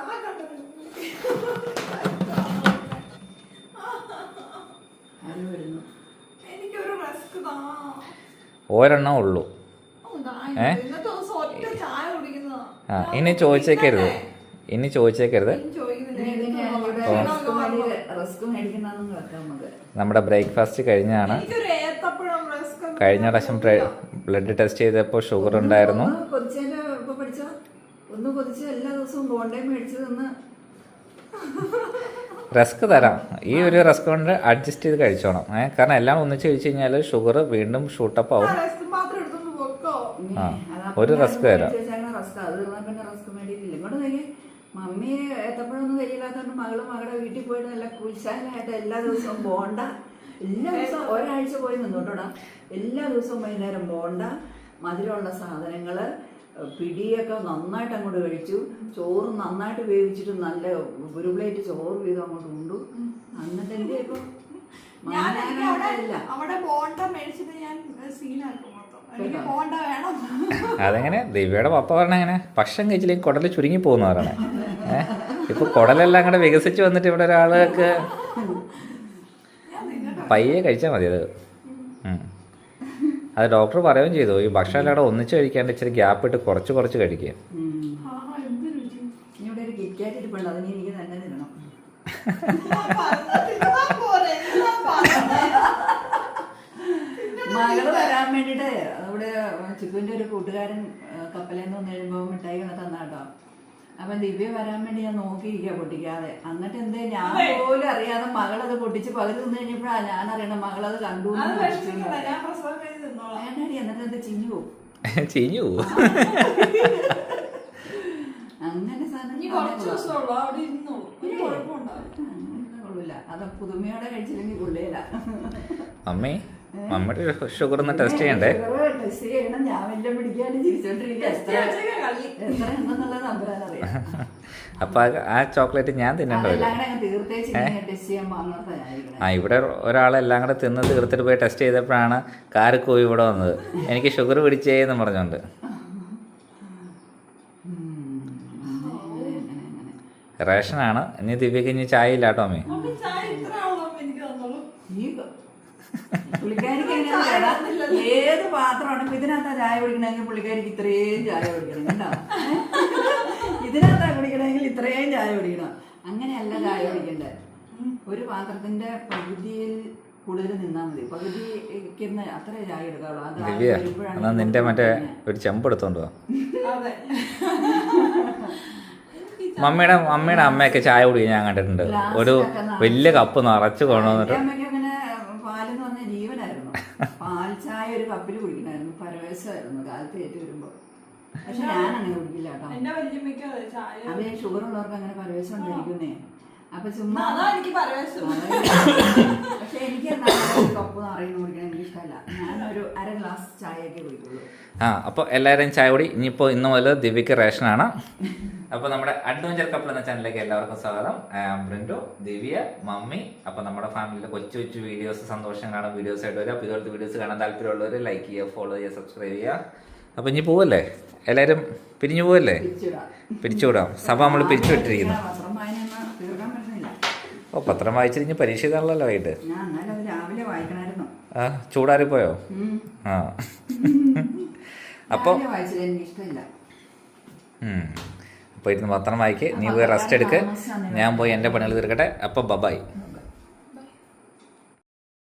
ഒരെണ്ണം ഉള്ളൂ. ഏ? ആ ഇനി ചോദിച്ചേക്കരുത്. ഇനി ചോദിച്ചേക്കരുത്. നമ്മുടെ ബ്രേക്ക്ഫാസ്റ്റ് കഴിഞ്ഞാണ്. കഴിഞ്ഞ പ്രാവശ്യം ബ്ലഡ് ടെസ്റ്റ് ചെയ്തപ്പോൾ ഷുഗർ ഉണ്ടായിരുന്നു ഒന്ന് കൊതിച്ചതിന്റെ ഇപ്പൊ പഠിച്ചോ ഒന്ന് കൊതിച്ച് എല്ലാ ദിവസവും ബോണ്ടേ മേടിച്ച് തന്ന് റസ്ക് തരാം. ഈ ഒരു റസ്ക് കൊണ്ട് അഡ്ജസ്റ്റ് ചെയ്ത് കഴിച്ചോണം. ഏ കാരണം എല്ലാം ഒന്നിച്ച് കഴിച്ചു കഴിഞ്ഞാൽ ഷുഗർ വീണ്ടും ഷൂട്ടപ്പ് ആവും. ആ, ഒരു റസ്ക് തരാം. മമ്മി മകൾ മകളുടെ വീട്ടിൽ പോയിട്ട് നല്ല കുശാലായിട്ട് എല്ലാ ദിവസവും ബോണ്ട എല്ലാ ദിവസവും ഒരാഴ്ച പോയി നിന്നോട്ടോടാ. എല്ലാ ദിവസവും വൈകുന്നേരം ബോണ്ട മധുരമുള്ള സാധനങ്ങൾ പിടിയൊക്കെ നന്നായിട്ട് അങ്ങോട്ട് കഴിച്ചു. ചോറ് നന്നായിട്ട് വേവിച്ചിട്ട് നല്ല ഒരു പ്ലേറ്റ് ചോറ് വീതം അങ്ങോട്ട് ഉണ്ടു. ഇപ്പൊ എനിക്ക് അവിടെ ബോണ്ട മേടിച്ചിട്ട് ഞാൻ സീനാക്കും അതെങ്ങനെ? ദിവ്യയുടെ പപ്പ പറഞ്ഞ എങ്ങനെ? ഭക്ഷണം കഴിച്ചില്ലെങ്കിൽ കുടൽ ചുരുങ്ങി പോകുന്ന പറയണേ ഏഹ് ഇപ്പൊ കുടലെല്ലാം കൂടെ വികസിച്ച് വന്നിട്ട് ഇവിടെ നിങ്ങളുടെ പയ്യെ കഴിച്ചാൽ മതി അത്. ഉം. അത് ഡോക്ടർ പറയുകയും ചെയ്തു ഈ ഭക്ഷണം എല്ലാം ഒന്നിച്ച് കഴിക്കാണ്ട് ഇച്ചിരി ഗ്യാപ്പ് ഇട്ട് കുറച്ച് കുറച്ച് കഴിക്കുക. മകൾ വരാൻ വേണ്ടിട്ട് അവിടെ ചിക്കുവിന്റെ ഒരു കൂട്ടുകാരൻ കപ്പലേന്ന് വന്നു കഴിയുമ്പോ മിഠായി തന്നാട്ടോ അപ്പൊ ദിവ്യ വരാൻ വേണ്ടി ഞാൻ നോക്കിയിരിക്കുക പൊട്ടിക്കാതെ. എന്നിട്ട് എന്തേ ഞാൻ പോലും അറിയാതെ മകളത് പൊട്ടിച്ച് പകുതി നിന്ന് കഴിഞ്ഞപ്പോഴാ ഞാൻ അറിയണം മകളത് കണ്ടു. വേണ്ടാടി എന്നിട്ട് എന്ത് ചിഞ്ഞു പോകും ചീഞ്ഞു അങ്ങനെ സാധനം അമ്മേ അമ്മയുടെ ഷുഗർ ഒന്ന് ടെസ്റ്റ് ചെയ്യണ്ടേ? ടെസ്റ്റ് ചെയ്യണം. ഞാൻ വല്ലതും പിടിക്കാണ്ട് ചിരിച്ചോണ്ടിരിക്കുക അപ്പൊ ആ- ചോക്ലേറ്റ് ഞാൻ തിന്നണ്ടോ ആ ഇവിടെ ഒരാളെല്ലാം കൂടെ തിന്ന് തീർത്തിട്ട് പോയി ടെസ്റ്റ് ചെയ്തപ്പോഴാണ് കോഴി ഇവിടെ വന്നത്. എനിക്ക് ഷുഗർ പിടിച്ചേന്ന് പറഞ്ഞോണ്ട്. ഉം. അങ്ങനെ, അങ്ങനെ, അങ്ങനെ. റേഷനാണ്. ഇനി ദിവ്യക്ക് ഇനി ചായ ഇല്ല കേട്ടോ അമ്മേ ഏത് പാത്രമാണ് ഇതിനകത്താ ചായ കുടിക്കണമെങ്കിൽ പുള്ളിക്കാരിക്ക് ഇത്രയും ചായ കുടിക്കണം കണ്ടോ ഇതിനകത്താ കുടിക്കണമെങ്കിൽ ഇത്രയും ചായ കുടിക്കണം. അങ്ങനെയല്ല ചായ കുടിക്കണ്ടേ. ഒരു പാത്രത്തിന്റെ പകുതിയിൽ കൂടുതൽ നിന്നാ മതി. പകുതിക്ക് അത്ര ചായ എടുക്കാവുള്ളൂ. നിന്റെ മറ്റേ ഒരു ചെമ്പ് എടുത്തോണ്ട് പോവാം അതെ. മമ്മിയുടെ മമ്മിയുടെ അമ്മയൊക്കെ ചായ കുടിക്കാൻ ഞാൻ കണ്ടിട്ടുണ്ട്. ഒരു വലിയ കപ്പ് നിറച്ച് കൊണ്ടുവന്നിട്ട്. എന്റെ അമ്മയ്ക്ക് അങ്ങനെ പാലെന്ന് പറഞ്ഞ ജീവനായിരുന്നു. പാൽ ചായ ഒരു കപ്പിൽ കുടിക്കണമായിരുന്നു പരവേശമായിരുന്നു കാലത്ത് ഏറ്റു വരുമ്പോൾ പക്ഷെ ഞാൻ അങ്ങനെ കുടിക്കില്ല കേട്ടോ. അത് ഷുഗർ ഉള്ളവർക്ക് അങ്ങനെ പരവേശം ഉണ്ടായിരിക്കുന്നേ. അപ്പൊ ചുമ്മാ അതാ എനിക്ക് പരവേശം പക്ഷെ എനിക്ക് എന്നാലും ഒരു കപ്പ് നിറയുന്ന കുടിക്കണം എനിക്ക് ഇഷ്ടമല്ല ഞാനൊരു അര ഗ്ലാസ് ചായയൊക്കെ കുടിക്കുള്ളൂ. ആ അപ്പോൾ എല്ലാവരും ചായ കൂടി. ഇനിയിപ്പോൾ ഇന്ന് മുതൽ ദിവ്യക്ക് റേഷനാണ്. അപ്പോൾ നമ്മുടെ അഡ്വഞ്ചർ കപ്പിൾ എന്ന ചാനലിലേക്ക് എല്ലാവർക്കും സ്വാഗതം. ബ്രിൻഡു ദിവ്യ മമ്മി. അപ്പോൾ നമ്മുടെ ഫാമിലിയിലെ കൊച്ചു കൊച്ചു വീഡിയോസ് സന്തോഷം കാണാൻ വീഡിയോസ് ആയിട്ട് വരും. അപ്പോൾ ഇതുപോലത്തെ വീഡിയോസ് കാണാൻ താല്പര്യമുള്ളവർ ലൈക്ക് ചെയ്യുക ഫോളോ ചെയ്യുക സബ്സ്ക്രൈബ് ചെയ്യുക. അപ്പോൾ ഇനി പോവല്ലേ? എല്ലാവരും പിരിഞ്ഞു പോവല്ലേ? പിരിച്ചുവിടാം. സഭ നമ്മൾ പിരിച്ചുവിട്ടിരിക്കുന്നു ഓ പത്രം വായിച്ചിരിഞ്ഞ് പരീക്ഷ ഇതാണല്ലോ വൈകിട്ട്? രാവിലെ വായിക്കണമായിരുന്നു. ആ ചൂടാറിപ്പോയോ. ആ. അപ്പോൾ അപ്പോൾ ഇരുന്ന് പത്രം വായിക്ക്. നീ പോയി റെസ്റ്റ് എടുക്ക്. ഞാൻ പോയി എന്റെ പണികൾ തീർക്കട്ടെ. അപ്പോൾ ബബായ്